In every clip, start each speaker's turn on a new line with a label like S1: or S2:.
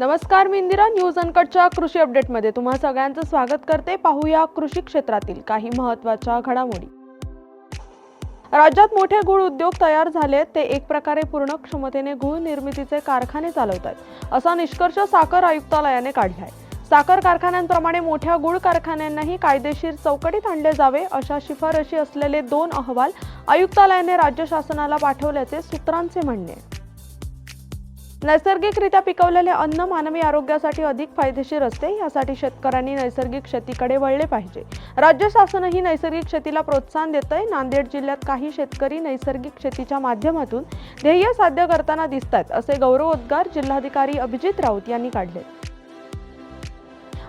S1: नमस्कार मी इंदिरा. न्यूज अनकटच्या कृषी अपडेटमध्ये तुम्हा सगळ्यांचं स्वागत करते. पाहूया कृषी क्षेत्रातील काही महत्त्वाच्या घडामोडी. राज्यात मोठे गुळ उद्योग तयार झाले ते एक प्रकारे पूर्ण क्षमतेने गुळ निर्मितीचे कारखाने चालवतात असा निष्कर्ष साखर आयुक्तालयाने काढला आहे. साखर कारखान्यांप्रमाणे मोठ्या गुळ कारखान्यांनाही कायदेशीर चौकटीत आणले जावे अशा शिफारशी असलेले दोन अहवाल आयुक्तालयाने राज्य शासनाला पाठवल्याचे सूत्रांचे म्हणणे. आहे नैसर्गिकरित्या पिकवलेले अन्न मानवी आरोग्यासाठी अधिक फायदेशीर असते. यासाठी शेतकऱ्यांनी नैसर्गिक शेतीकडे वळले पाहिजे. राज्य शासनही नैसर्गिक शेतीला प्रोत्साहन देत आहे नांदेड जिल्ह्यात काही शेतकरी नैसर्गिक शेतीच्या माध्यमातून ध्येय साध्य करताना दिसत आहेत असे गौरवोद्गार जिल्हाधिकारी अभिजित राऊत यांनी काढले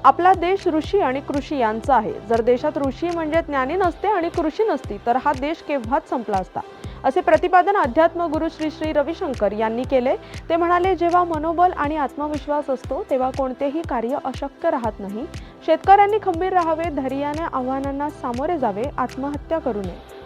S1: आपला देश ऋषी आणि कृषी यांचा आहे. जर देशात ऋषी म्हणजे ज्ञानी नसते आणि कृषी नसती तर हा देश केव्हाच संपला असता? असे प्रतिपादन अध्यात्म गुरु श्री श्री रविशंकर यांनी केले. ते म्हणाले जेव्हा मनोबल आणि आत्मविश्वास असतो तेव्हा कोणतेही कार्य अशक्य राहत नाही. शेतकऱ्यांनी खंबीर राहावे धैर्याने आव्हानांना सामोरे जावे आत्महत्या करू नये.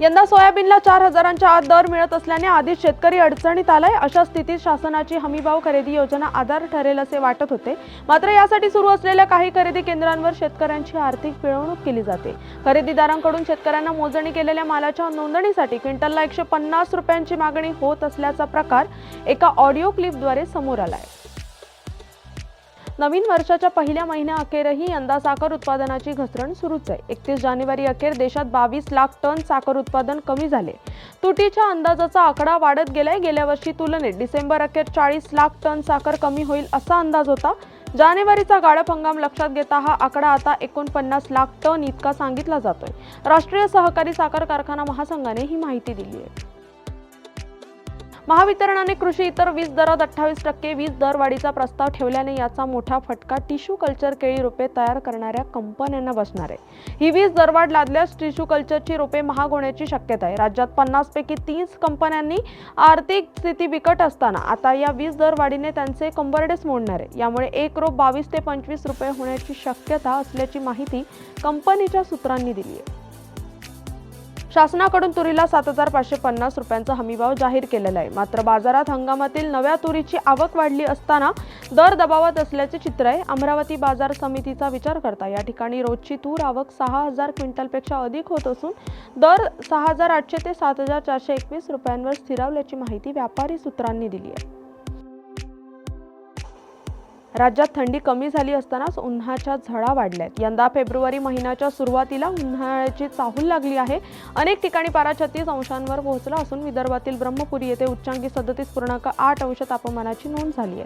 S1: यंदा सोयाबीनला चार हजारांच्या आत दर मिळत असल्याने आधीच शेतकरी अडचणीत आलाय. अशा स्थितीत शासनाची हमीभाव खरेदी योजना आधार ठरेल असे वाटत होते. मात्र यासाठी सुरू असलेल्या काही खरेदी केंद्रांवर शेतकऱ्यांची आर्थिक पिळवणूक केली जाते. खरेदीदारांकडून शेतकऱ्यांना मोजणी केलेल्या मालाच्या नोंदणीसाठी क्विंटलला एकशे पन्नास रुपयांची मागणी होत असल्याचा प्रकार एका ऑडिओ क्लिपद्वारे समोर आलाय. नवीन वर्षाच्या पहिल्या महिन्याअखेरही यंदा साखर उत्पादनाची घसरण सुरूच आहे. एकतीस जानेवारी अखेर देशात बावीस लाख टन साखर उत्पादन कमी झाले. तुटीच्या अंदाजाचा आकडा वाढत गेलाय. गेल्या वर्षी तुलनेत डिसेंबर अखेर चाळीस लाख टन साखर कमी होईल असा अंदाज होता. जानेवारीचा गाळप हंगाम लक्षात घेता हा आकडा आता एकोणपन्नास लाख टन इतका सांगितला जातोय. राष्ट्रीय सहकारी साखर कारखाना महासंघाने ही माहिती दिली आहे. महावितरणाने कृषी इतर वीज दरात अठ्ठावीस टक्के वीज दरवाढीचा प्रस्ताव ठेवल्याने याचा मोठा फटका टिश्यू कल्चर केळी रोपे तयार करणाऱ्या कंपन्यांना बसणार आहे. ही वीज दरवाढ लादल्यास टिश्यू कल्चरची रोपे महाग होण्याची शक्यता आहे. राज्यात पन्नास पैकी तीस कंपन्यांनी आर्थिक स्थिती बिकट असताना आता या वीज दरवाढीने त्यांचे कंबरडेच मोडणार आहे. यामुळे एक रोप बावीस ते पंचवीस रुपये होण्याची शक्यता असल्याची माहिती कंपनीच्या सूत्रांनी दिली आहे. शासनाकडून तुरीला सात हजार पाचशे पन्नास रुपयांचा हमीभाव जाहीर केलेला आहे. मात्र बाजारात हंगामातील नव्या तुरीची आवक वाढली असताना दर दबावात असल्याचे चित्र आहे. अमरावती बाजार समितीचा विचार करता या ठिकाणी रोजची तूर आवक सहा हजार क्विंटलपेक्षा अधिक होत असून दर सहा हजार आठशे ते सात हजार चारशे एकवीस रुपयांवर स्थिरावल्याची माहिती व्यापारी सूत्रांनी दिली आहे. राज्यात थंडी कमी झाली असतानाच उन्हाच्या झळा वाढल्यात. यंदा फेब्रुवारी महिन्याच्या सुरुवातीला उन्हाळ्याची चाहूल लागली आहे. अनेक ठिकाणी पारा छत्तीस अंशांवर पोहोचला असून विदर्भातील ब्रह्मपुरी येथे उच्चांकी सदतीस पूर्णांक आठ अंश तापमानाची नोंद झाली आहे.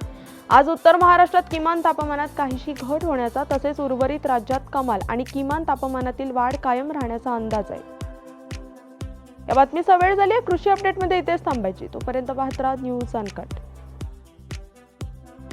S1: आज उत्तर महाराष्ट्रात किमान तापमानात काहीशी घट होण्याचा तसेच उर्वरित राज्यात कमाल आणि किमान तापमानातील वाढ कायम राहण्याचा अंदाज आहे. या बातमीचा वेळ झाली आहे. कृषी अपडेटमध्ये इथेच थांबायची. तोपर्यंत पाहत राहा न्यूज अनकट.